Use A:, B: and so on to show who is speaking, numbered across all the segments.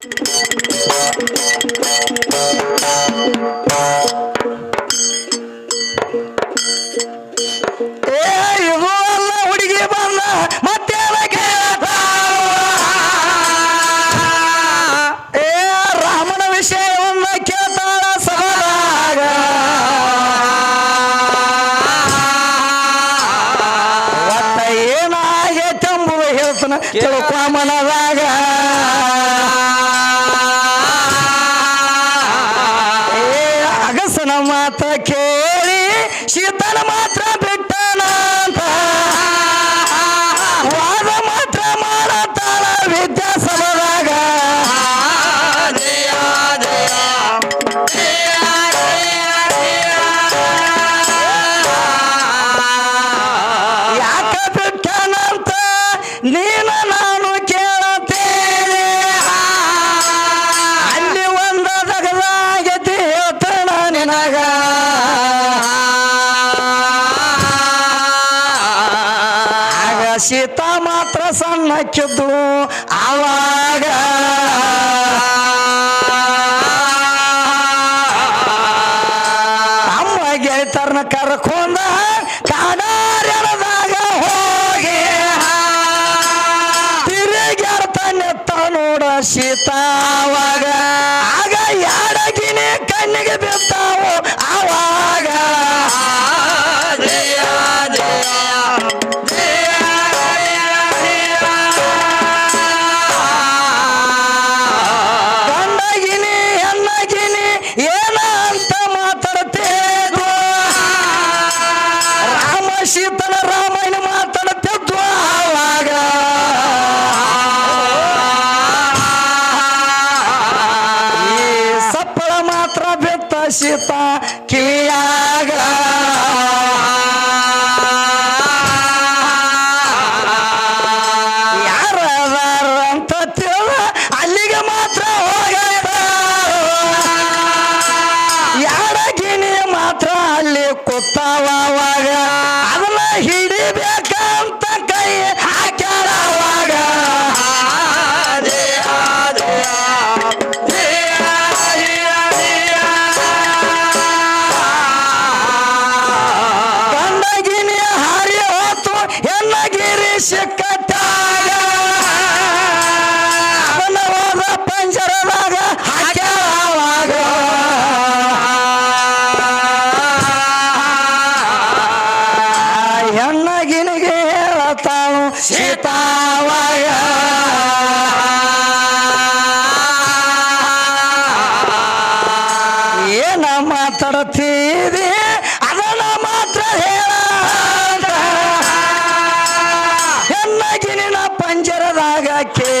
A: ಏ ಮಾತ ಕೇಳಿ ಶೀತನ ಮಾತ್ರ ಬಿಟ್ಟನ ಅಂತ. ವಾದ ಮಾತ್ರ ಮಾಡತಾಳ ವಿದ್ಯಾಸಭದಾಗ. ಯಾಕ ಬಿಟ್ಟನಂತ ನೀನ ನಾನು ಕೇಳತ್ತೇನೆ. ಅಲ್ಲಿ ಒಂದ ದಗದಾಗತಿ ಹೇಳ್ತಾನ ನಿನಗ. ಸೀತಾ ಮಾತ್ರ ಸಣ್ಣಕ್ಕಿದ್ದು ಆವಾಗ ಅಮ್ಮ ಗೆಳತರ್ನ ಕರ್ಕೊಂಡ ಕಾಡಾರ್ಯದಾಗ ಹೋಗಿ. ತಿರುಗಾಡ್ತಾನೆತ್ತ ನೋಡ ಸೀತಾವಾಗ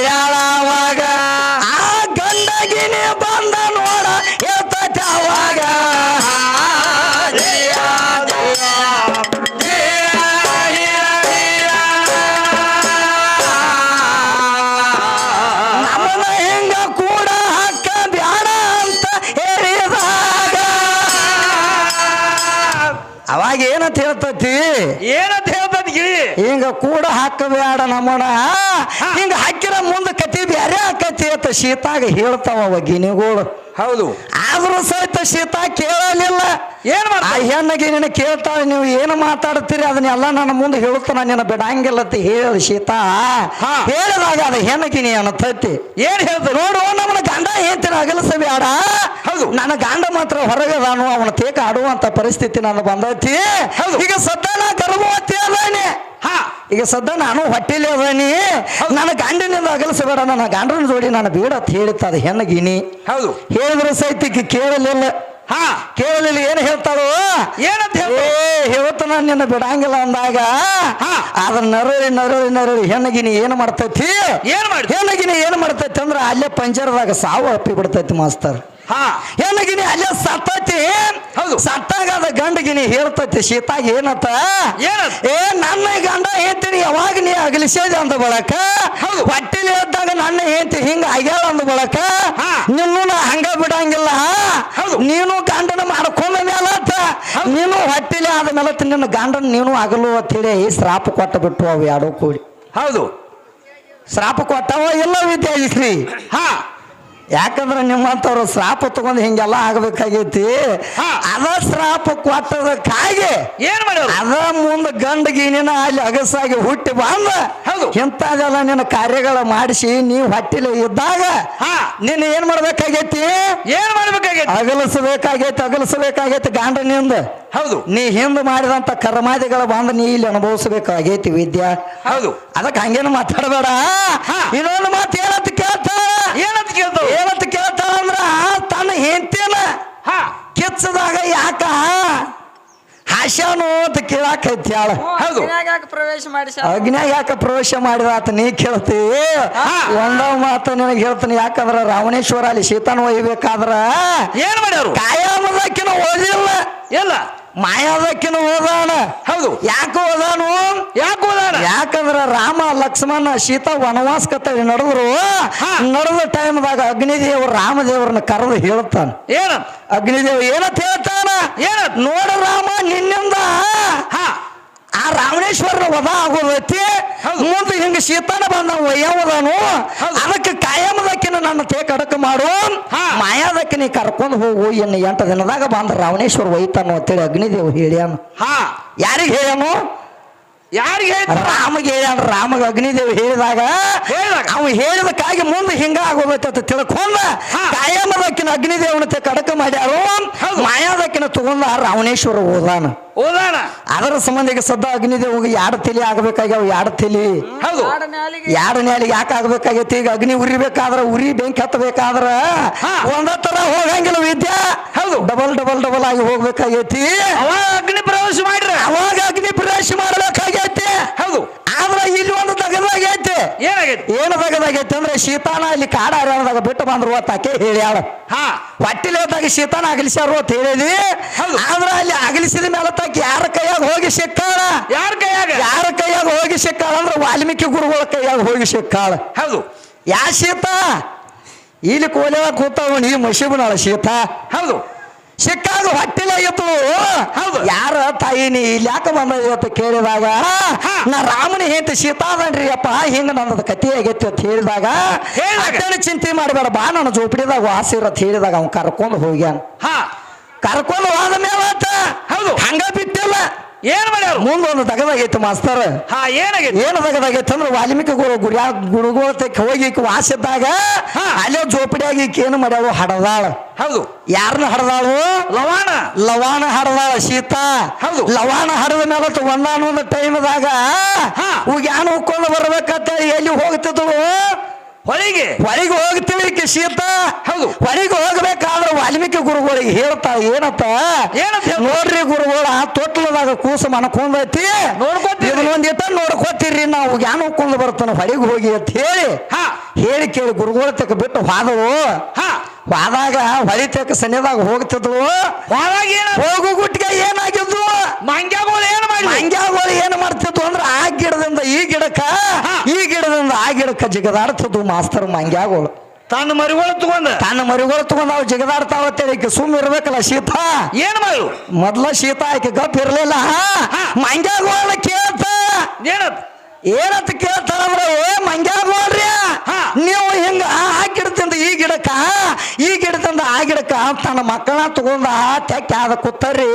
A: Yeah. ಕೂಡ ಹಾಕಬೇಡ ನಮ್ಮಣ ಹಿಂಗ ಹಾಕಿರ ಮುಂದೆ ಕತಿ ಬ್ಯಾರೆ ಆಕತಿ ಅಂತ ಶೀತಾಗ ಹೇಳ್ತಾವ ಗಿನಿಗಳು
B: ಹೌದು.
A: ಆದ್ರೂ ಸಹಿತ ಶೀತಾ ಕೇಳಲಿಲ್ಲ.
B: ಏನ್
A: ಆ
B: ಮಾಡ್ತಾಳೆ
A: ಹೆಣ್ಣಿಗೆ ನಿನ್ನ ಕೇಳ್ತಾಳೆ ನೀವು ಏನು ಮಾತಾಡ್ತೀರಿ? ಅದನ್ನೆಲ್ಲ ನನ್ನ ಮುಂದೆ ಹೇಳ್ತಾನ ನಿನ್ನ ಬಿಡಂಗಿಲ್ಲ ಅಂತ ಹೇಳಿ ಸೀತಾ
B: ಹಾ.
A: ಹೇಳಿದಾಗ ಅದು ಹೆಣ್ಣಗಿನಿ ಅನ್ನತೈತಿ.
B: ಏನ್ ಹೇಳ್ತ
A: ನೋಡು ನಮ್ಮನ ಗಂಡ ಹೇಳ್ತೀನಿ ಅಗಲಸ ಬೇಡ
B: ಹೌದು.
A: ನನ್ನ ಗಂಡ ಮಾತ್ರ ಹೊರಗೆ ನಾನು ಅವನ ತೇಕ ಆಡುವಂತ ಪರಿಸ್ಥಿತಿ ನಾನು ಬಂದೈತಿ. ಈಗ ಸದ್ದ ನಾ ಗರ್ಭವತಿ ಅದಾನೆ.
B: ಹಾ.
A: ಈಗ ಸದ್ದ ನಾನು ಹೊಟ್ಟೆಲಿ ಅದಾನಿ ನನ್ನ ಗಂಡನಿಂದ ಅಗಲಿಸಬೇಡ ನನ್ನ ಗಂಡನ ಜೋಡಿ ನಾನು ಬೇಡ ಅಂತ ಹೇಳಿತ್ತ ಅದು ಹೆಣ್ಣಗಿನಿ
B: ಹೌದು.
A: ಹೇಳಿದ್ರು ಸಹಿತ ಕೇಳಲಿಲ್ಲ.
B: ಹಾ.
A: ಕೇಳಲಿಲ್ಲ ಏನು ಹೇಳ್ತಾರೋ
B: ಏನಂತ
A: ಹೇಳಿ
B: ಹೇಳ್ತ
A: ನಾನು ನಿನ್ನ ಬಿಡಂಗಿಲ್ಲ ಅಂದಾಗ
B: ಹಾ.
A: ಅದ್ರ ನರಳಿ ನರಳಿ ನರಳಿ ಹೆಣ್ಣಗಿನಿ ಏನು ಮಾಡ್ತೈತಿ?
B: ಏನು ಮಾಡಿ
A: ಹೆಣ್ಣಗಿನಿ ಏನು ಮಾಡ್ತೈತಿ ಅಂದ್ರೆ ಅಲ್ಲೇ ಪಂಜರದಾಗ ಸಾವು ಅಪ್ಪಿ ಬಿಡ್ತೈತಿ ಮಾಸ್ತರ್.
B: ಹಾ.
A: ಹೆಣ್ಣಗಿನಿ ಅಲ್ಲೇ ಸತ್ತೈತಿ?
B: ಹೌದು.
A: ಸತ್ತಾಗ ಅದ ಗಂಡಗಿನಿ ಹೇಳ್ತೈತಿ ಶೀತಾಗ ಏನತ್ತ?
B: ಏನಂತ?
A: ಏ ನನ್ನ ಗಂಡ ಹೇಳ್ತೀನಿ ಯಾವಾಗ ನೀ ಅಗಲಿಸೇದ ಅಂದ ಬಳಕ?
B: ಹೌದು.
A: ಹೊಟ್ಟಿಲಿ ಎದ್ದಾಗ ನನ್ನ ಹೇಳ್ತಿ ಹಿಂಗ ಆಗ್ಯಾಳ ಅಂದ ಬಳಕ?
B: ಹಾ.
A: ನಿನ್ನೂ ಹಂಗ ಬಿಡಂಗಿಲ್ಲ.
B: ಹೌದು.
A: ನೀನು ಗಂಡನ ಮಾಡ್ಕೊಂಡ ಮೇಲತ್ತ ನೀನು ಹೊಟ್ಟಿಲಿ ಆದ ಮೇಲೆ ನಿನ್ನ ಗಂಡನ ನೀನು ಅಗಲು ಅಂತ ಹೇಳಿ ಶ್ರಾಪ ಕೊಟ್ಟ ಬಿಟ್ಟು ಅವು ಎರಡೂ ಕೂಡಿ.
B: ಹೌದು.
A: ಶ್ರಾಪ ಕೊಟ್ಟವ ಇಲ್ಲ ವಿದ್ಯಾಶ್ರೀ
B: ಹಾ.
A: ಯಾಕಂದ್ರೆ ನಿಮ್ಮಂಥವ್ರು ಶ್ರಾಪ ತಗೊಂಡು ಹಿಂಗೆಲ್ಲ ಆಗ್ಬೇಕಾಗೈತಿ. ಅದ ಶ್ರಾಪ ಕೊಟ್ಟದಕ್ಕಾಗಿ
B: ಏನ್ ಮಾಡೋ
A: ಅದ ಮುಂದೆ ಗಂಡಗಿ ನಿನ್ನ ಅಲ್ಲಿ ಅಗಸಾಗಿ ಹುಟ್ಟಿ ಬಂದ.
B: ಹೌದು.
A: ಇಂಥದೆಲ್ಲ ನಿನ್ನ ಕಾರ್ಯಗಳ ಮಾಡಿಸಿ ನೀವು ಹೊಟ್ಟಿಲೆ ಇದ್ದಾಗ
B: ಹಾ.
A: ನಿನ್ನ ಏನ್ ಮಾಡ್ಬೇಕಾಗೈತಿ?
B: ಏನ್ ಮಾಡ್ಬೇಕಾಗೈತಿ?
A: ಅಗಲಿಸಬೇಕಾಗೈತಿ ಅಗಲಿಸಬೇಕಾಗೈತಿ ಗಂಡನಿಂದ.
B: ಹೌದು.
A: ನೀ ಹಿಂದೆ ಮಾಡಿದಂತ ಕರ್ಮಾದಿಗಳ ಬಂದ ನೀ ಇಲ್ಲಿ ಅನುಭವಿಸಬೇಕಾಗೈತಿ ವಿದ್ಯಾ.
B: ಹೌದು.
A: ಅದಕ್ಕೆ ಹಂಗೇನು ಮಾತಾಡಬೇಡ. ಇನ್ನೊಂದು ಮಾತು ಏನಂತ ಕೇಳ್ತಾಳ
B: ಏನಂತ ಕೇಳ್ತಾವ
A: ಏನಂತ ಕೇಳ್ತಾಳ ಅಂದ್ರ ತನ್ನ ಹೆಂಡತಿನ
B: ಹಾ.
A: ಕಿಚ್ಚದಾಗ ಯಾಕ ಹಾಸ್ಯಾನು ಅಂತ ಕೇಳಾಕ ಹೇಳ
B: ಹೌದು.
C: ಯಾಕೆ ಪ್ರವೇಶ ಮಾಡಿ
A: ಅಗ್ನ್ಯಾಗ ಯಾಕ ಪ್ರವೇಶ ಮಾಡಿದ ಆತ ನೀ ಕೇಳ್ತಿ. ಒಂದ ಮಾತು ನಿನಗೆ ಹೇಳ್ತೀನಿ ಯಾಕಂದ್ರ ರಾವಣೇಶ್ವರ ಅಲ್ಲಿ ಸೀತಾನ ಒಯ್ಬೇಕಾದ್ರ
B: ಏನ್ ಮಾಡ್ಯಾರು
A: ಕಾಯಮದಕ್ಕಿನ ಓದಿಲ್ಲ.
B: ಎಲ್ಲ
A: ಮಾಯಾದಕ್ಕಿನ ಓದಾನ.
B: ಹೌದು.
A: ಯಾಕೆ ಓದಾನು?
B: ಯಾಕೆ
A: ಯಾಕಂದ್ರ ರಾಮ ಲಕ್ಷ್ಮಣ ಸೀತಾ ವನವಾಸ ಕತ್ತಳಿ ನಡೆದ್ರು. ನಡೆದ ಟೈಮ್ದಾಗ ಅಗ್ನಿದೇವರು ರಾಮದೇವ್ರನ್ನ ಕರೆದು ಹೇಳ್ತಾನ.
B: ಏನ?
A: ಅಗ್ನಿದೇವ್ ಏನತ್ ಹೇಳ್ತಾನ?
B: ಏನ?
A: ನೋಡ ರಾಮ ನಿನ್ನಿಂದ ಆ ರಾವಣೇಶ್ವರನ ವಧ ಆಗೋದೈತಿ. ಮುಂದೆ ಹಿಂಗ ಸೀತಾನ ಬಂದ ಒಯ್ಯವದಾನು. ಅದಕ್ಕೆ ಕಾಯಮದಕ್ಕಿನ ನನ್ನ ತೇಕ ಕಡಕ ಮಾಡು. ಮಾಯಾದಕ್ಕೆ ನೀ ಕರ್ಕೊಂಡು ಹೋಗು. ಇನ್ನು ಎಂಟು ದಿನದಾಗ ಬಂದ ರಾವಣೇಶ್ವರ ಒಯ್ತಾನು ಅಂತೇಳಿ ಅಗ್ನಿದೇವ್ ಹೇಳ್ಯಾನು.
B: ಹಾ.
A: ಯಾರಿಗೆ ಹೇಳ್ಯಾನು?
B: ಯಾರಿಗೆ ಹೇಳ್ತಾರ
A: ರಾಮಗೆ ಹೇಳ್ಯಾನ ರಾಮಗ ಅಗ್ನಿದೇವ್ ಹೇಳಿದಾಗ
B: ಹೇಳಿದಾಗ?
A: ಅವ ಹೇಳಿದಕ್ಕಾಗಿ ಮುಂದೆ ಹಿಂಗ ಆಗೋದೈತೆ ಅಂತ ತಿಳ್ಕೊಂಡ. ಕಾಯಮದಕ್ಕಿನ ಅಗ್ನಿದೇವನ ತೇ ಕಡಕ ಮಾಡ್ಯಾರು. ಮಾಯಾದಕ್ಕಿನ ತಗೊಂಡ ರಾವಣೇಶ್ವರ ಓದಾನ.
B: ಹೋದಾನ
A: ಅದರ ಸಂಬಂಧಿಗೆ ಸದ್ದ ಅಗ್ನಿದೇವಿಗೆ ಎರಡು ತಲೆ ಆಗ್ಬೇಕಾಗ್ಯಾವ? ಎರಡು ತಲೆ?
B: ಹೌದು.
A: ಎರಡು ನ್ಯಾಲಿಗೆ? ಯಾಕೆ ಆಗ್ಬೇಕಾಗೈತಿ? ಈಗ ಅಗ್ನಿ ಉರಿಬೇಕಾದ್ರ ಉರಿ ಬೆಂಕಿ ಹತ್ತಬೇಕಾದ್ರ. ಒಂದ ತರ ಹೋಗಂಗಿಲ್ಲ ವಿದ್ಯಾ.
B: ಹೌದು.
A: ಡಬಲ್ ಡಬಲ್ ಡಬಲ್ ಆಗಿ ಹೋಗ್ಬೇಕಾಗೈತಿ.
B: ಅವ ಅಗ್ನಿ ಪ್ರವೇಶ ಮಾಡ್ರಿ.
A: ಅವಾಗ ಅಗ್ನಿ ಪ್ರವೇಶ ಮಾಡ್ಬೇಕಾಗೈತಿ.
B: ಹೌದು.
A: ಆದ್ರ ಇಲ್ಲಿ ಒಂದು ತಗದಾಗೈತೆ
B: ಏನಾಗೈತೆ?
A: ಏನು ದಗದಾಗೈತೆ ಅಂದ್ರೆ ಶೀತಾನ ಇಲ್ಲಿ ಕಾಡ ಹರಿಯಾಣದಾಗ ಬಿಟ್ಟು ಬಂದ್ರು ಅಂತ ಹೇಳಿ ಹೇಳ್ಯಾಳ.
B: ಹಾ.
A: ಹೊಟ್ಟಿಲೇದಾಗ ಶೀತಾನ ಅಗಲಿಸ್ಯಾರು ಅಂತ ಹೇಳಿದಿ.
B: ಆದ್ರೆ
A: ಆದ್ರ ಅಲ್ಲಿ ಅಗಲಿಸಿದ ಮೇಲೆ ತಾಕ ಯಾರ ಕೈಯಾಗ ಹೋಗಿ ಸಿಕ್ಕಾಳ?
B: ಯಾರ ಕೈಯಾಗ?
A: ಯಾರ ಕೈಯಾಗ ಹೋಗಿ ಸಿಕ್ಕಾಳ ಅಂದ್ರೆ ವಾಲ್ಮೀಕಿ ಗುರುಗಳ ಕೈಯಾಗ ಹೋಗಿ ಸಿಕ್ಕಾಳ.
B: ಹೌದು.
A: ಯಾ ಶೀತ? ಇಲ್ಲಿ ಕೋಲೆ ಕೂತಾವ ನೀ ಮಶಿಬನಾಳ ಶೀತ.
B: ಹೌದು.
A: ಸಿಕ್ಕಾಗ ಹೊಟ್ಟಿಲಾಗಿತ್ತು
B: ಹೌದು.
A: ಯಾರ ತಾಯಿ ನೀ ಇಲ್ಲಿ ಯಾಕೆ ಬಂದ ಅಂತ ಕೇಳಿದಾಗ. ನಾ ರಾಮನ ಹೆಂಡತಿ ಸೀತಾದನ್ರಿ ಅಪ್ಪ ಹಿಂಗ ನನ್ನದು ಕತಿ ಆಗೈತಿ ಅಂತ ಹೇಳಿದಾಗ? ಅಟ್ಟೇನು ಚಿಂತೆ ಮಾಡಬೇಡ ಬಾ ನನ್ನ ಜೋಪಡಿದಾಗ ವಾಸಿ ಅಂತ ಹೇಳಿದಾಗ ಅವ್ನು ಕರ್ಕೊಂಡು ಹೋಗ್ಯಾನ
B: ಹ
A: ಕರ್ಕೊಂಡು ಹೋದ ಮೇಲೆ
B: ಹೌದು.
A: ಹಂಗ ಬಿಟ್ಟಿಲ್ಲ
B: ಏನ್ ಮುಂದೆ
A: ಮುಂದೊಂದು ತಗದಾಗೈತಿ ಮಾಸ್ತರ್.
B: ಹಾ ಏನಾಗೈತಿ?
A: ಏನು ತಗದಾಗೈತಿ ಅಂದ್ರೆ ವಾಲ್ಮೀಕಿ ಗುರು ಗುರಿಯ ಗುರುಗಳ ತಕ್ಕ ಹೋಗಿ ಈಕಿ ವಾಸಿದ್ದಾಗ ಅಲ್ಲೇ ಜೋಪಡಿಯಾಗಿ ಈಕಿ ಏನು ಮಾಡ್ಯಾಳು? ಹಡದಾಳ.
B: ಹೌದು.
A: ಯಾರನ್ನ ಹಡದಾಳು?
B: ಲವಾಣ.
A: ಲವಾಣ ಹಡದಾಳ ಶೀತ
B: ಹೌದು.
A: ಲವಾಣ ಹಡದ ಮೇಲೆ ಒಂದಾನೊಂದು ಟೈಮ್ದಾಗ
B: ಹಾ.
A: ಉಗ್ಯಾನ ಉಕ್ಕೊಂಡು ಬರ್ಬೇಕಂತ ಎಲ್ಲಿ ಹೋಗ್ತಿದ್ಳು? ಹೊರಗೆ ಹೋಗ್ತೀವಿ ಈಕಿ ಸೀತಾ
B: ಹೌದು.
A: ಹೊರಗೆ ಹೋಗ್ಬೇಕಾದ್ರೆ ವಾಲ್ಮೀಕಿ ಗುರುಗಳಿಗೆ ಹೇಳ್ತಾ ಏನಪ್ಪ?
B: ಏನಂತ?
A: ನೋಡ್ರಿ ಗುರುಗಳ ತೊಟ್ಲದಾಗ ಕೂಸು ಮನಕೊಂಡೈತಿ
B: ನೋಡ್ಕೊತೀರಿ.
A: ಇದನ್ನೊಂದ್ ಇಟ್ಟ ನೋಡ್ಕೋತೀರಿ ನಾವು ಯಾನ ಹೋಗ್ಕೊಂಡು ಬರ್ತಾನೆ ಹೊರಗೆ ಹೋಗಿ ಅಂತ ಹೇಳಿ.
B: ಹಾ.
A: ಹೇಳಿ ಕೇಳಿ ಗುರುಗಳ ತಕ್ಕ ಬಿಟ್ಟು ಹಾದವು.
B: ಹಾ.
A: ಹೋದಾಗ ಹೊಲಿತಕ್ಕ ಸನಿದಾಗ ಹೋಗ್ತಿದ್ವು
B: ಏನ?
A: ಹೋಗು ಗುಟ್ಟಿಗೆ ಏನಾಗಿದ್ವು?
B: ಮಂಗ್ಯಾಗೋಳು ಏನ್ ಮಾಡಿ
A: ಮಂಗ್ಯಾಗಳು ಏನ್ ಮಾಡ್ತಿದ್ವು ಅಂದ್ರೆ ಆ ಗಿಡದಿಂದ ಈ ಗಿಡಕ್ಕ ಈ ಗಿಡದಿಂದ ಆ ಗಿಡಕ್ಕ ಜಿಗದಾಡ್ತಿದ್ವು ಮಾಸ್ತರ್ ಮಂಗ್ಯಾಗಳು.
B: ತನ್ನ ಮರಿಗಳು ತಗೊಂಡ?
A: ತನ್ನ ಮರಿಗಳು ತಗೊಂಡ್ ಅವು ಜಿಗದಾಡ್ತಾವತ್ತೇಳಿ ಈಕೆ ಸುಮ್ಮ ಇರ್ಬೇಕಲ್ಲ ಶೀತ?
B: ಏನ್ ಮಾಡು
A: ಮೊದ್ಲ ಶೀತ ಆಕೆ ಗಪ್ ಇರ್ಲಿಲ್ಲ. ಮಂಗ್ಯಾಗೋಳ ಕೇಳ್ತ?
B: ಏನತ್
A: ಏನಂತ ಕೇಳ್ತಾರಂದ್ರ ಏ ಮಂಗ್ಯಾಗೋಳ್ರಿ
B: ನೋಡ್ರಿ.
A: ನೀವು ಹಿಂಗ ಆ ಗಿಡದಿಂದ ಈ ಗಿಡಕ್ಕ ಈ ಗಿಡದಿಂದ ಆ ಗಿಡಕ್ಕ ತನ್ನ ಮಕ್ಕಳ ತಗೊಂಡ ತೆಕ್ಕ ಆದ ಕೂತಾರ್ರಿ.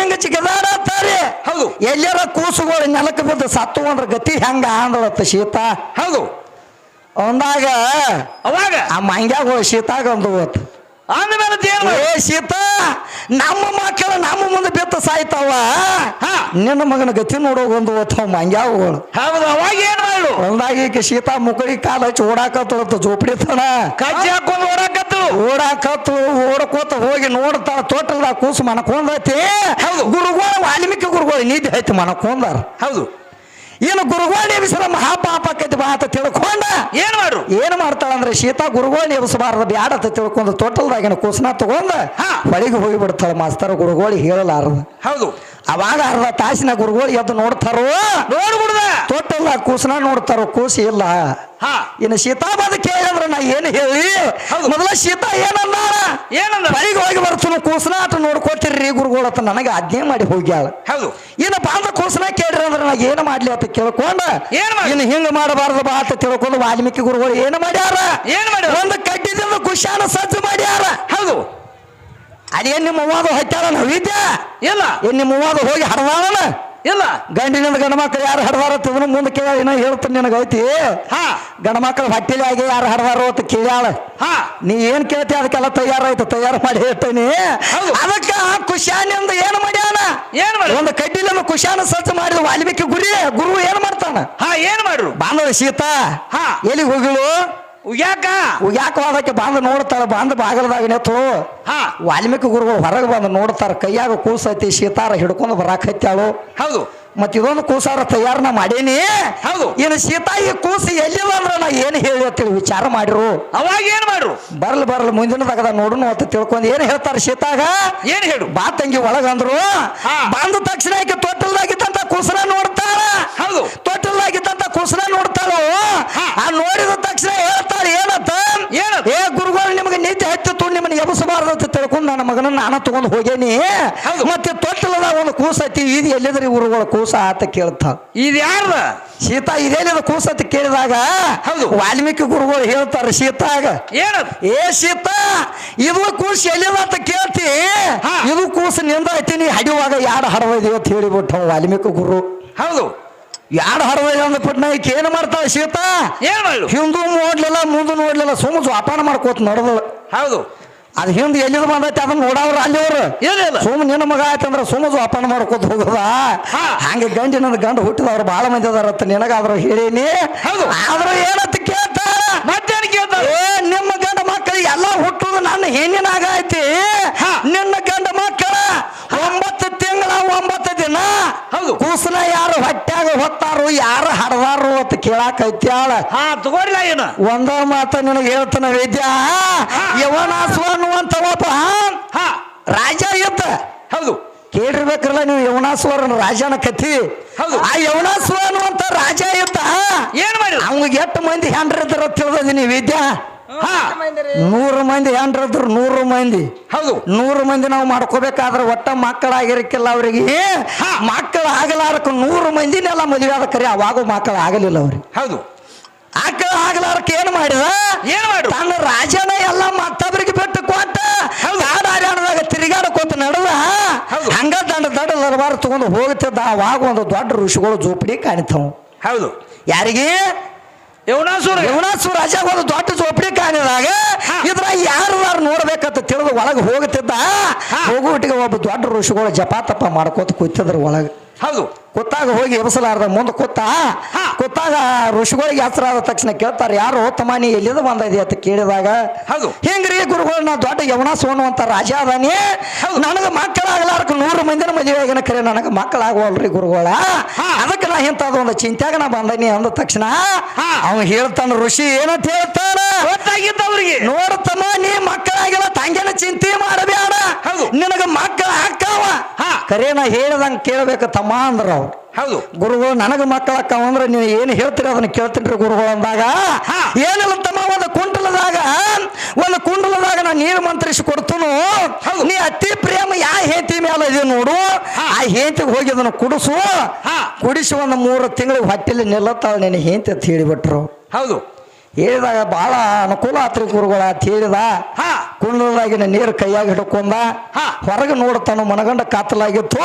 A: ಹಿಂಗ ಜಿಗದಾಡತ್ತಾರಿ
B: ಹೌದು.
A: ಎಲ್ಲರ ಕೂಸುಗಳು ನೆಲಕ್ಕೆ ಬಿದ್ದು ಸತ್ತು ಅಂದ್ರ ಗತಿ ಹೆಂಗ ಆಂದಳತ್ತ ಶೀತಾ?
B: ಹೌದು.
A: ಅಂದಾಗ
B: ಅವಾಗ?
A: ಆ ಮಂಗ್ಯಾಗ ಶೀತಾಗ ಒಂದು ಹೋತು
B: ಅಂದ್ಮೇಲೆ
A: ಏ ಸೀತಾ ನಮ್ಮ ಮಕ್ಕಳು ನಮ್ಮ ಮುಂದೆ ಬಿತ್ತು ಸಾಯ್ತಾವ.
B: ಹಾ.
A: ನಿನ್ನ ಮಗನ ಗತಿ ನೋಡೋ ಒಂದು ಓದ್ತಾವ ಮಂಗ್ಯಾವುಗಳು
B: ಹೌದು ಅವಾಗ ಏನ್ ಮಾಡು?
A: ಹೊಲ್ದಾಗ ಈಕೆ ಸೀತಾ ಮುಕಳಿ ಕಾಲ ಹಚ್ಚಿ ಓಡಾಕತ್ತಳತ್ತ ಜೋಪಡಿ ತನ
B: ಕಜ್ಜಿ ಹಾಕೊಂಡು ಓಡಾಕತ್ತು.
A: ಓಡಾಕತ್ತು ಓಡಕೋತ ಹೋಗಿ ನೋಡ್ತಾಳ ತೋಟಲ್ದಾಗ ಕೂಸು ಮನಕೊಂಡೈತಿ.
B: ಹೌದು.
A: ಗುರುಗಳು ವಾಲ್ಮೀಕಿ ಗುರುಗಳು ನೀತಿ ಐತಿ ಮನಕೊಂಡಾರ.
B: ಹೌದು.
A: ಇನ್ನು ಗುರುಗಳು ನೇಮಿಸಿದ ಮಹಾಪಾಪ ಆಕೈತಿ ಬಾ ಅಂತ ತಿಳ್ಕೊಂಡ?
B: ಏನ್ ಮಾಡ್ರು
A: ಏನ್ ಮಾಡ್ತಾಳಂದ್ರೆ ಸೀತಾ ಗುರುಗಳು ನೇಮಿಸಬಾರದು ಬ್ಯಾಡ ಅಂತ ತಿಳ್ಕೊಂಡು ತೋಟಲ್ದಾಗಿನ ಕೂಸನ ತಗೊಂಡ
B: ಹಾ.
A: ಹೊಳಿಗೆ ಹೋಗಿ ಬಿಡ್ತಾಳ ಮಾಸ್ತರ ಗುರುಗೋಳಿ ಹೇಳಲಾರದು.
B: ಹೌದು.
A: ಅವಾಗ ಅರ್ಧ ತಾಸಿನ ಗುರುಗಳು ಎದ್ದು ನೋಡ್ತಾರೋ?
B: ನೋಡ್ಬಿಡ್ದ.
A: ತೊಟ್ಟಲ್ಲ ಕೂಸನ ನೋಡ್ತಾರೋ? ಕೂಸಿ ಇಲ್ಲ.
B: ಹಾ.
A: ಇನ್ನು ಸೀತಾ ಬಂದು ಕೇಳಿದ್ರ ನಾ ಏನು ಹೇಳಿ. ಮೊದಲ ಸೀತಾ ಏನಲ್ಲ
B: ಏನಂದ
A: ಬಳಿಗೆ ಹೋಗಿ ಬರ್ತೀನಿ ಕೂಸನ ಆಟ ನೋಡ್ಕೊತಿರ್ರಿ ಗುರುಗಳು ಅಂತ ನನಗೆ ಆಜ್ಞೆ ಮಾಡಿ ಹೋಗ್ಯಾಳ.
B: ಹೌದು.
A: ಇನ್ನು ಬಾಂಧ ಕೂಸನ ಕೇಳ್ರಿ ಅಂದ್ರೆ ನಾ ಏನು ಮಾಡ್ಲಿ ಅಂತ ಕೇಳ್ಕೊಂಡ? ಇನ್ನು ಹಿಂಗ ಮಾಡಬಾರ್ದು ಬಾ ಅಂತ ತಿಳ್ಕೊಂಡು ವಾಲ್ಮೀಕಿ ಗುರುಗಳು ಏನು ಮಾಡ್ಯಾರ?
B: ಏನು ಮಾಡ್ಯಾರ?
A: ಒಂದು ಕಡ್ಡಿದಿಂದ ಕುಶಾನ ಸಜ್ಜು ಮಾಡ್ಯಾರ.
B: ಹೌದು.
A: ಅದೇನ್ ನಿಮ್ಮ ಮೂವಾಗ ಹೊಟ್ಟಾರ ವಿದ್ಯಾ
B: ಇಲ್ಲ.
A: ಏನ್ ನಿಮ್ಮ ಮೂವಾಗ ಹೋಗಿ ಹಡದಾಳನ
B: ಇಲ್ಲ.
A: ಗಂಡಿನಿಂದ ಗಂಡ ಮಕ್ಕಳು ಯಾರು ಹಡವಾರ ತಿಂದ್ರೆ ಮುಂದೆ ಕೇಳ ಏನೋ ಹೇಳ್ತೀನಿ ನಿನಗೆ ಐತಿ
B: ಹಾ.
A: ಗಂಡ ಮಕ್ಕಳು ಹೊಟ್ಟಿಲಿ ಆಗಿ ಯಾರು ಹಡವಾರ ಅಂತ ಕೇಳ್ಯಾಳ.
B: ಹಾ.
A: ನೀ ಏನ್ ಕೇಳ್ತಿ ಅದಕ್ಕೆಲ್ಲ ತಯಾರಾಯ್ತು ತಯಾರು ಮಾಡಿ ಹೇಳ್ತೇನೆ
B: ಅದಕ್ಕೆ
A: ಅದಕ್ಕ ಆ ಕುಶಾನಿಂದ ಏನ್ ಮಾಡ್ಯಾನ?
B: ಏನ್ ಮಾಡಿ
A: ಒಂದು ಕಡ್ಡಿಲನ್ನು ಕುಶಾನ ಸ್ವಚ್ಛ ಮಾಡಿದ ವಾಲ್ಮೀಕಿ ಗುರಿ ಗುರು ಏನ್ ಮಾಡ್ತಾನ?
B: ಹಾ ಏನ್ ಮಾಡ್ರು?
A: ಬಾಂಧವ ಸೀತಾ
B: ಹಾ.
A: ಎಲ್ಲಿಗೆ ಹೋಗಿಳು
B: ಯಾಕ
A: ಯಾಕೆ ಅದಕ್ಕೆ ಬಂದು ನೋಡ್ತಾರ ಬಂದು ಬಾಗಲದಾಗ ನೆತ್ತು
B: ಹಾ.
A: ವಾಲ್ಮೀಕಿ ಗುರುಗಳು ಹೊರಗೆ ಬಂದು ನೋಡ್ತಾರ ಕೈಯಾಗ ಕೂಸೈತಿ ಸೀತಾರ ಹಿಡ್ಕೊಂಡು ಬರಾಕ್ ಹತ್ಯಾಳು
B: ಹೌದು.
A: ಮತ್ತೆ ಇದೊಂದು ಕೂಸಾರ ನಾ ಮಾಡೇನಿ.
B: ಹೌದು.
A: ಇನ್ನು ಸೀತಾ ಈ ಕೂಸು ಎಲ್ಲಿಲ್ಲ ಅಂದ್ರೆ ನಾ ಏನು ಹೇಳಿ ಅಂತೇಳಿ ವಿಚಾರ ಮಾಡಿರು.
B: ಅವಾಗ ಏನ್ ಮಾಡ್ರು?
A: ಬರ್ಲಿ ಬರ್ಲಿ ಮುಂದಿನದಾಗ ನೋಡುನು ಅಂತ ತಿಳ್ಕೊಂಡು ಏನು ಹೇಳ್ತಾರ ಸೀತಾಗ?
B: ಏನ್ ಹೇಳು?
A: ಬಾ ತಂಗಿ ಒಳಗಂದ್ರು. ಬಂದ ತಕ್ಷಣ ಆಕೆ ತೊಟ್ಟಲ್ದಾಗಿತ್ತಂತ ಕೂಸರ ನೋಡ್ತಾರ
B: ಹೌದು.
A: ತೊಟ್ಟಲ್ದಾಗಿತ್ತಂತ ಕೂಸರ ನೋಡ್ತಾಳು. ಆ ನೋಡಿದ ತಕ್ಷಣ ಹೇಳ್ತಾಳೆ ಏನಂತ
B: ಏನಂತ?
A: ಏ ಗುರುಗಳು ನಿಮಗೆ ನಿದ್ದೆ ಹತ್ತಿತ್ತು ನಿಮ್ಮನ್ನ ಎಬಸಬಾರ್ದು ಅಂತ ತಿಳ್ಕೊಂಡು ನನ್ನ ಮಗನ ನಾನು ತಗೊಂಡು ಹೋಗೇನಿ. ಮತ್ತೆ ತೊಟ್ಟಲದ ಒಂದು ಕೂಸ ಐತಿ ಇದು ಎಲ್ಲಿದ್ರಿ ಗುರುಗಳು ಕೂಸ ಆತ ಕೇಳ್ತ.
B: ಇದು ಯಾರ್ದ?
A: ಸೀತಾ ಇದೇನಿದ ಕೂಸ ಅಂತ ಕೇಳಿದಾಗ
B: ಹೌದು.
A: ವಾಲ್ಮೀಕಿ ಗುರುಗಳು ಹೇಳ್ತಾರ ಸೀತಾಗ.
B: ಏನ
A: ಏ ಸೀತಾ ಇದು ಕೂಸ ಎಲ್ಲಿದ ಅಂತ ಕೇಳ್ತಿ. ಇದು ಕೂಸ ನಿಂದ ಐತಿ ನೀ ಹಡಿಯುವಾಗ ಯಾರು ಹಡವೈದಿ ಅಂತ ಹೇಳಿಬಿಟ್ಟು ವಾಲ್ಮೀಕಿ ಗುರು.
B: ಹೌದು.
A: ಯಾರು ನಾ ಈಕೆ ಏನು ಮಾಡ್ತಾಳೆ ಸೀತಾ?
B: ಏನು
A: ಹಿಂದೂ ನೋಡ್ಲಿಲ್ಲ ಮುಂದೆ ನೋಡ್ಲಿಲ್ಲ ಸುಮ್ಮ ಜೋಪಾನ ಮಾಡ್ಕೋತ ನಡೆದಳು.
B: ಹೌದು.
A: ಅದು ಹಿಂದೆ ಎಲ್ಲಿದ ಬಂದೈತಿ? ಅದನ್ನ ನೋಡವ್ರ ಅಲ್ಲಿ ಅವ್ರು.
B: ಇಲ್ಲ ಇಲ್ಲ.
A: ಸುಮ್ಮ ನಿನ್ನ ಮಗ ಆಯ್ತಂದ್ರ ಸುಮ್ಮ ಜೋಪಾನ ಮಾಡ್ಕೋತ ಹೋಗದ?
B: ಹಾ.
A: ಹಂಗೆ ನನ್ನ ಗಂಡ ಹುಟ್ಟಿದವ್ರು ಭಾಳ ಮಂದಿ ಅದಾರತ್ತ ನಿನಗಾದ್ರು ಹೇಳೀನಿ.
B: ಹೌದು.
A: ಆದ್ರೂ ಏನಂತ ಕೇಳ್ತ?
B: ಮತ್ತೇನು
A: ಕೇಳ್ತ? ನಿಮ್ಮ ಗಂಡ ಮಕ್ಕಳು ಎಲ್ಲ ಹುಟ್ಟುದು ನನ್ನ ಹೆಣ್ಣಿನಾಗ ಐತಿ
B: ಹಾ.
A: ನಿನ್ನ ಗಂಡ ಮಕ್ಕಳ ಒಂಬತ್ತು ತಿಂಗಳ ಒಂಬತ್ತು ದಿನ
B: ಹೌದು.
A: ಕೂಸನ ಯಾರು ಹೊಟ್ಯಾಗ ಹೊತ್ತಾರು ಯಾರು ಹಡದಾರು ಅಂತ ಕೇಳಾಕ ಐತ್ಯಾಳ
B: ಹಾ ತಗೋರಿಲ್ಲ ಏನು?
A: ಒಂದ ಮಾತ ನಿನಗೆ ಹೇಳ್ತಾನ ವೈದ್ಯ. ಯವನಾಸ್ವ ಅಂತ ಒಬ್ಬ
B: ಹಾ.
A: ರಾಜ ಇದ್ದ.
B: ಹೌದು.
A: ಕೇಳಿರ್ಬೇಕಲ್ಲ ನೀವು ಯವನಾಸುವರ ರಾಜನ ಕಥಿ.
B: ಹೌದು.
A: ಆ ಯವನಾಸುವ ಅನ್ನುವಂತ ರಾಜ ಇದ್ದ.
B: ಏನ್ ಮಾಡಿ
A: ಅವಂಗ ಎಷ್ಟು ಮಂದಿ ಹೆಂಡ್ರಿದ್ರ ತಿಳಿದೀನಿ ವಿದ್ಯಾ.
B: ಹಾ
A: ನೂರು ಮಂದಿ ಏನ್ರದ್ರು ನೂರು ಮಂದಿ.
B: ಹೌದು.
A: ನೂರು ಮಂದಿ ನಾವು ಮಾಡ್ಕೋಬೇಕಾದ್ರೆ ಒಟ್ಟ ಮಕ್ಕಳಾಗಿರಕ್ಕಿಲ್ಲ ಅವರಿಗೆ. ಮಕ್ಕಳು ಆಗಲಾರಕ್ಕೆ ನೂರು ಮಂದಿನೆಲ್ಲ ಮದುವೆ ಆದ ಕರೆ ಅವಾಗೂ ಮಕ್ಕಳು ಆಗಲಿಲ್ಲ ಅವ್ರಿಗೆ.
B: ಹೌದು.
A: ಮಕ್ಕಳು ಆಗಲಾರಕ್ಕೆ ಏನು ಮಾಡಿದ
B: ಏನು ಮಾಡಿ?
A: ತನ್ನ ರಾಜನ ಎಲ್ಲ ಮತ್ತೊಬ್ಬರಿಗೆ ಬಿಟ್ಟು ಕೊಟ್ಟ
B: ಹೌದು.
A: ತಿರುಗಾಡ ಹರ್ಯಾಣದಾಗ ತಿರುಗಾಡಕೋತ
B: ಹೌದು.
A: ಹಂಗ ದಂಡ ದಡ್ಡ ಲರಬಾರ ತಗೊಂಡು ಹೋಗ್ತಿದ್ದ ಅವಾಗ ಒಂದು ದೊಡ್ಡ ಋಷಿಗಳು ಜೋಪಡಿ ಕಾಣಿತಾವು.
B: ಹೌದು.
A: ಯಾರಿಗೆ?
B: ಯವನಾಸುರ
A: ಯವನಾಸು ರಾಜ ಒಂದು ದೊಡ್ಡ ಜೋಪಡಿ ಕಾಣಿದಾಗ. ಇದ್ರ ಯಾರು ನೋಡ್ಬೇಕಂತ ತಿಳಿದು ಒಳಗೆ ಹೋಗ್ತಿದ್ದ
B: ಹಾ.
A: ಹೋಗುವಟ್ಟಿಗೆ ಒಬ್ಬ ದೊಡ್ಡ ಋಷಿಗಳು ಜಪಾತಪ್ಪ ತಪ ಮಾಡ್ಕೋತ ಕೂತಿದ್ರು ಒಳಗೆ
B: ಹೌದು
A: ಕೂತಾಗ ಹೋಗಿ ಎಬಸಲಾರ್ದ ಮುಂದೆ ಕೂತ
B: ಕುತ್ತಾಗ
A: ಕೂತಾಗ ಋಷಿಗಳಿಗೆ ಹೆಸರು ಆದ ತಕ್ಷಣ ಕೇಳ್ತಾರೆ ಯಾರು ತಮ್ಮ ನೀ ಎಲ್ಲಿದ ಬಂದಿದೆ ಅಂತ ಕೇಳಿದಾಗ
B: ಹೌದು.
A: ಹಿಂಗ್ರಿ ಗುರುಗಳು ನಾ ದೊಡ್ಡ ಯವನ ಸೋನು ಅಂತ ರಾಜ ಅದಾನಿ. ನನಗೆ ಮಕ್ಕಳಾಗಲಾರ್ಕ ನೂರು ಮಂದಿನ ಮದುವೆ ಆಗಿನ ಕರೆ ನನಗೆ ಮಕ್ಕಳಾಗುವಲ್ರಿ ಗುರುಗಳ. ಅದಕ್ಕೆ ನಾ ಇಂಥದ್ದು ಒಂದು ಚಿಂತ್ಯಾಗ ನಾ ಬಂದನಿ ಅಂದ ತಕ್ಷಣ
B: ಹಾ.
A: ಅವ ಹೇಳ್ತಾನ ಋಷಿ ಏನಂತ ಹೇಳ್ತಾನ
B: ಅವ್ರಿಗೆ
A: ನೋಡ್ತಮ್ಮ ನೀ ಮಕ್ಕಳಾಗಿಲ್ಲ ತಂಗಿನ ಚಿಂತೆ ಮಾಡಬೇಡ. ನಿನಗ ಮಕ್ಕಳ ಹಾಕಾವ. ಕರೆ ನಾ ಹೇಳ್ದಂಗೆ ಕೇಳ್ಬೇಕು ತಮ್ಮ ಅಂದ್ರ
B: ಹೌದು
A: ಗುರುಗಳು ನನಗೆ ಮಕ್ಕಳ ಅಕ್ಕ ಅಂದ್ರೆ ನೀವು ಏನು ಹೇಳ್ತೀರಿ ಅದನ್ನ ಕೇಳ್ತೀನಿ ಗುರುಗಳು ಅಂದಾಗ
B: ಹಾ.
A: ಏನಿಲ್ಲ ತಮ್ಮ ಒಂದು ಕುಂಡಲದಾಗ ಒಂದು ಕುಂಡಲದಾಗ ನಾನು ನೀರು ಮಂತ್ರಿಸಿ ಕೊಡ್ತನು. ನೀ ಅತಿ ಪ್ರೇಮ ಯಾ ಹೇತಿ ಮೇಲೆ ಇದೆ ನೋಡು. ಆ ಹೇಂತಿಗೆ ಹೋಗಿ ಅದನ್ನು ಕುಡಿಸು
B: ಹಾ.
A: ಕುಡಿಸಿ ಒಂದು ಮೂರು ತಿಂಗಳಿಗೆ ಹೊಟ್ಟೆಲಿ ನಿಲ್ಲತ್ತ ನಿನ್ನ ಹೇಂತಿ ಅಂತ ಹೇಳಿಬಿಟ್ರು
B: ಹೌದು
A: ಹೇಳಿದಾಗ ಬಹಳ ಅನುಕೂಲ ಆತ್ರಿ ಗುರುಗಳ ಅಂತ ಹೇಳಿದ.
B: ಹಾ.
A: ಕುಂಡದಾಗಿನ ನೀರು ಕೈಯಾಗಿ ಹಿಡ್ಕೊಂಡ.
B: ಹಾ.
A: ಹೊರಗೆ ನೋಡ್ತಾನು ಮನಗಂಡ ಕತ್ತಲಾಗಿತ್ತು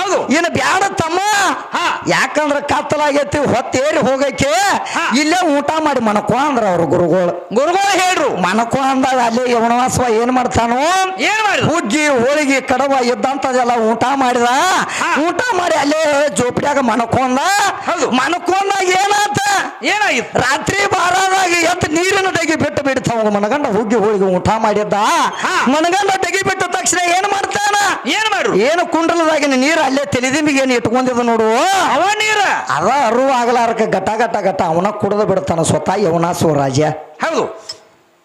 B: ಹೌದು.
A: ಇನ್ನು ಬ್ಯಾಡ ತಮ್ಮ.
B: ಹಾ.
A: ಯಾಕಂದ್ರ ಕತ್ತಲಾಗೈತಿ ಹೊತ್ತೇರಿ ಹೋಗಕ್ಕೆ. ಇಲ್ಲೇ ಊಟ ಮಾಡಿ ಮನಕೋ ಅಂದ್ರ ಅವ್ರ ಗುರುಗಳು.
B: ಗುರುಗಳು ಹೇಳ್ರು.
A: ಮನಕೋ ಅಂದಾಗ ಅಲ್ಲಿ ಯವನವಾಸವ ಏನ್ ಮಾಡ್ತಾನೋ?
B: ಏನ್ ಮಾಡಿ
A: ಹುಜ್ಜಿ ಹೋಳಿಗೆ ಕಡವ ಇದ್ದಂತದೆಲ್ಲ ಊಟ ಮಾಡಿದ. ಊಟ ಮಾಡಿ ಅಲ್ಲೇ ಜೋಪಡಿಯಾಗ ಮನಕೊಂಡ
B: ಹೌದು.
A: ಮನಕೊಂಡಾಗ ಏನಾತ?
B: ಏನಾಗಿತ್ತು
A: ರಾತ್ರಿ ಬಾರದಾಗ ಎತ್ತ ನೀರನ್ನು ತೆಗಿ ಬಿಟ್ಟು ಬಿಡ್ತಾವ ಮನಗಂಡ ಹುಗ್ಗಿ ಹೋಗಿ ಊಟ ಮಾಡಿದ್ದ. ಮನಗಂಡ ತೆಗಿ ಬಿಟ್ಟ ತಕ್ಷಣ ಏನ್ ಮಾಡ್ತಾನ?
B: ಏನ್ ಮಾಡ್ರು
A: ಏನು ಕುಂಡಲದಾಗಿನ ನೀರು ಅಲ್ಲೇ ತೆಲಿದಿಂಬಿಗೆ ಏನು ಇಟ್ಕೊಂಡಿದ ನೋಡು?
B: ಅವ ನೀರ?
A: ಅದ ಅರು ಆಗಲಾರಕ ಗಟ ಗಟ ಗಟ ಅವನ ಕುಡ್ದ ಬಿಡ್ತಾನ ಸ್ವತಃ ಯವನಾ ಸ್ವರಾಜ
B: ಹೌದು.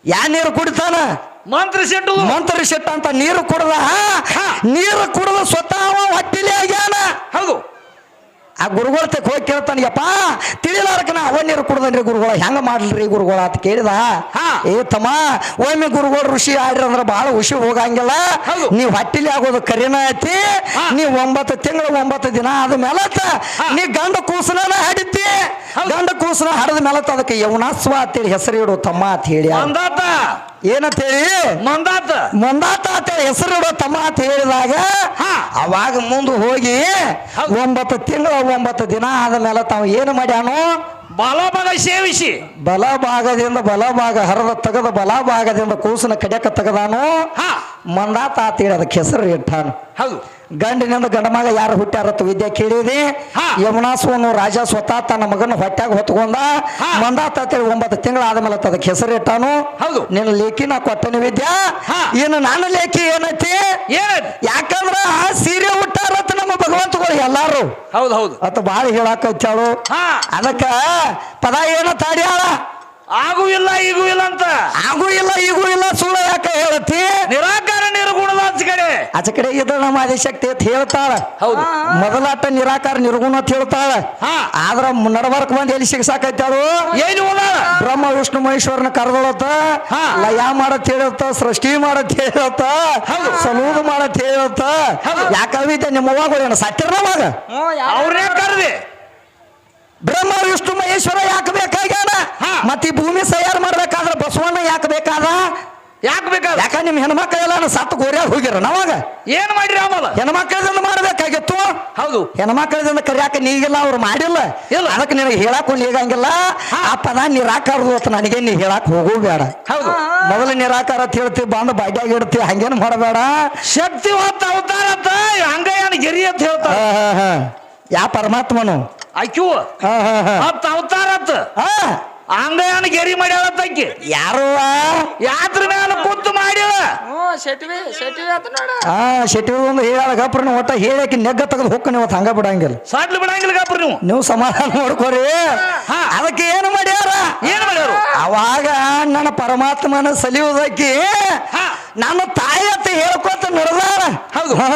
A: ಯಾ ನೀರು ಕುಡಿತಾನ?
B: ಮಂತ್ರಿ ಶೆಟ್ಟು
A: ಮಂತ್ರ ಶೆಟ್ಟ ಅಂತ ನೀರು ಕುಡ್ದ? ನೀರು ಕುಡ್ದ ಸ್ವತಃ ಅವ ಹೊಟ್ಟಿಲಿ ಆಗ್ಯಾನ.
B: ಹೌದು.
A: ಆ ಗುರುಗಳ ತಕ್ಕ ಹೋಗಿ ಕೇಳ್ತಾನಿಯಪ್ಪ ತಿಳಿಲಾರಕ ನಾ ಅವ ನೀರು ಕುಡ್ದನ್ರಿ ಗುರುಗಳ ಹೆಂಗ ಮಾಡ್ಲ್ರಿ ಗುರುಗಳ? ಅಂತ ಕೇಳಿದ. ಏ ತಮ್ಮ ಒಮ್ಮೆ ಗುರುಗಳ ಋಷಿ ಆಡ್ರಿ ಅಂದ್ರೆ ಬಹಳ ಹುಷಿ ಹೋಗಂಗಿಲ್ಲ. ನೀವು ಹಟ್ಟಿಲಿ ಆಗೋದು ಕರಿನ ಐತಿ. ನೀ ಒಂಬತ್ತು ತಿಂಗಳು ಒಂಬತ್ತು ದಿನ ಆದ ಮೇಲತ್ತ ನೀ ಗಂಡ ಕೂಸನ ಹಡಿತಿ. ಗಂಡ ಕೂಸನ ಹಡದ ಮೇಲತ್ತ ಅದಕ್ಕೆ ಯೌನಾಸ್ವ ಅಂತೇಳಿ ಹೆಸರು ಇಡು ತಮ್ಮ ಅಂತ ಹೇಳಿ.
B: ಮಂದಾತ.
A: ಏನಂತ ಹೇಳಿ?
B: ಮಂದಾತ.
A: ಮಂದಾತ ಅಂತ ಇಡೋ ತಮ್ಮ ಅಂತ ಹೇಳಿದಾಗ. ಅವಾಗ ಮುಂದೆ ಹೋಗಿ ಒಂಬತ್ತು ತಿಂಗಳು ಒಂಬತ್ತು ದಿನ ಆದ ಮೇಲೆ ತಾವು ಏನು ಮಾಡ್ಯಾನು?
B: ಬಲಭಾಗ ಸೇವಿಸಿ.
A: ಬಲ ಭಾಗದಿಂದ ಬಲ ಭಾಗ ಹರದ ತೆಗೆದ ಬಲ ಭಾಗದಿಂದ ಕೂಸನ ತೆಗೆದಾನು ತೆಗದಾನು?
B: ಹಾ.
A: ಮಂದಾತ ಹೇಳಿ ಅದಕ್ಕೆ ಹೆಸರು ಇಟ್ಟಾನು.
B: ಹೌದು.
A: ಗಂಡಿನಿಂದ ಗಂಡ ಮಗ ಯಾರು ಹುಟ್ಟ್ಯಾರತ್ತ ವಿದ್ಯೆ ಕೇಳಿದಿ?
B: ಯಮುನಾ
A: ಸೋನು ರಾಜ ಸ್ವತಃ ತನ್ನ ಮಗನ ಹೊಟ್ಯಾಗ ಹೊತ್ಕೊಂಡ. ಮಂದಾತ ಅಂತೇಳಿ ಒಂಬತ್ತು ತಿಂಗಳ ಆದ್ಮೇಲೆ ಅದಕ್ಕೆ ಹೆಸರು ಇಟ್ಟಾನು.
B: ಹೌದು.
A: ನಿನ್ನ ಲೇಖಿ ನಾ ಕೊಟ್ಟನಿ ವಿದ್ಯಾ. ಇನ್ನು ನಾನು ಲೇಖಿ ಏನೈತಿ? ಯಾಕಂದ್ರ ಆ ಸೀರೆ ಹುಟ್ಟಾರತ್ತ ನಮ್ಮ ಭಗವಂತಗಳು ಎಲ್ಲಾರು.
B: ಹೌದು ಹೌದು.
A: ಅತ್ತ ಬಾಳ ಹೇಳಾಕ
B: ಹಾ.
A: ಅದಕ್ಕ ಪದ ಏನ ತಾಡ್ಯಾಳ?
B: ಆಗು ಇಲ್ಲ ಈಗೂ ಇಲ್ಲ ಅಂತ.
A: ಆಗೂ ಇಲ್ಲ ಈಗೂ ಇಲ್ಲ ಸುಳ್ಳು ಯಾಕ ಹೇಳತಿ
B: ನಿರಾಕಾರ ನಿರ್ಗುಣದ ಆಚೆ ಕಡೆ.
A: ಆಚೆ ಕಡೆ ಇದು ನಮ್ಮ ಆದಿಶಕ್ತಿ ಅಂತ ಹೇಳ್ತಾಳ.
B: ಹೌದು.
A: ಮೊದಲಾಟ ನಿರಾಕಾರ ನಿರ್ಗುಣ ಅಂತ ಹೇಳ್ತಾಳ.
B: ಹಾ.
A: ಆದ್ರ ನಡಬರ್ಕ್ ಬಂದ್ ಎಲ್ಲಿ ಸಿಗ್ಸಾಕೈತಾಳು
B: ಏನು
A: ಬ್ರಹ್ಮ ವಿಷ್ಣು ಮಹೇಶ್ವರನ ಕರೆದೊಳತ್ತ.
B: ಹಾ.
A: ಲಯ ಮಾಡತ್ ಹೇಳತ್ತ ಸೃಷ್ಟಿ ಮಾಡತ್ ಹೇಳತ್ತ
B: ಹೌದು.
A: ಸಲೂದು ಮಾಡತ್ ಹೇಳತ್ತ
B: ಹೌದು.
A: ನಿಮ್ಮವಾಗ ಏನು ಸತ್ತಿರ ನವಾಗ
B: ಅವ್ರೇ ಕರ್ದೆ.
A: ಬ್ರಹ್ಮ ವಿಷ್ಣು ಮಹೇಶ್ವರ ಯಾಕೆ ಬೇಕಾಗ್ಯಾನ. ಮತ್ತ ಈ ಭೂಮಿ ಸಯಾರ್ ಮಾಡ್ಬೇಕಾದ್ರ ಬಸವಣ್ಣ ಯಾಕೆ ಬೇಕಾದ?
B: ಯಾಕೆ ಬೇಕಾದ?
A: ಯಾಕ ನಿಮ್ ಹೆಣ್ಮಕ್ಳೆಲ್ಲ ಸತ್ತು ಗೋರ್ಯಾಗ ಹೋಗ್ಯಾರ ನಾವಾಗ?
B: ಏನ್ ಮಾಡಿರಿ ಆಮಲ್ಲ
A: ಹೆಣ್ಮಕ್ಳದಿಂದ ಮಾಡ್ಬೇಕಾಗಿತ್ತು.
B: ಹೌದು.
A: ಹೆಣ್ಮಕ್ಳದಿಂದ ಕರಿಯಾಕ ನೀಗಿಲ್ಲ ಅವ್ರು ಮಾಡಿಲ್ಲ.
B: ಇಲ್ಲ.
A: ಅದಕ್ಕೆ ನಿನಗೆ ಹೇಳಕ್ ನೀಗಂಗಿಲ್ಲ. ಆ ಪದ ನಿರಾಕಾರದು ಅಂತ ನನಗೆ ನೀ ಹೇಳಕ್ ಹೋಗೋ ಬೇಡ
B: ಹೌದು.
A: ಮೊದಲು ನಿರಾಕಾರ ಅಂತ ಹೇಳ್ತಿ ಬಂದು ಬಾಡ್ಯಾಗ ಇಡ್ತಿ ಹಂಗೇನು ಮಾಡಬೇಡ.
B: ಶಕ್ತಿ ಹೊತ್ತ ಅವತಾರ ಅಂತ ಏನು ಗಿರಿ ಅಂತ ಹೇಳ್ತಾರ.
A: ಯಾ ಪರಮಾತ್ಮನು?
B: ಆಕ್ಯೂ
A: ಹಾ, ಹಾ, ಹಾ.
B: ಹತ್ತ ಅವತಾರ ಅಂತ?
A: ಹಾ,
B: ಹಂಗಯ್ಯನ ಗೆರಿ ಮಾಡ್ಯಾಳತ್ತಕ್ಕಿ
A: ಯಾರು
B: ಯಾತ್ರ ಮ್ಯಾಲ ಕೂತು ಮಾಡ್ಯಾಳ.
C: ಶೆಟಿವಿ ಶೆಟ್ವಿ ಆತ ನೋಡ.
A: ಹಾ ಶೆಟ್ಟಿ ಒಂದು ಹೇಳ ಗಪ್ರನ ಒಟ್ಟ ಹೇಳಕ್ಕೆ ನೆಗ್ಗ ತೆಗೆದು ಹೋಗ್ತಾನೆ ಇವತ್ತು ಹಂಗ ಬಿಡಂಗಿಲ್ಲ.
B: ಸಾಟ್ಲು ಬಿಡಂಗಿಲ್ಲ ಕಾಪ್ರಿ ನೀವು.
A: ನೀವು ಸಮಾಧಾನ ನೋಡ್ಕೋರಿ
B: ಹಾ.
A: ಅದಕ್ಕೆ ಏನು ಮಾಡ್ಯಾರ?
B: ಏನು ಮಾಡ್ಯಾರು?
A: ಅವಾಗ ನನ್ನ ಪರಮಾತ್ಮನ ಸಲಿಯುವುದಕ್ಕೆ
B: ಹಾ.
A: ನನ್ನ ತಾಯಿ ಅಂತ ಹೇಳ್ಕೊತ ನಡೆದಾರ
B: ಹೌದು.
A: ಹಾ.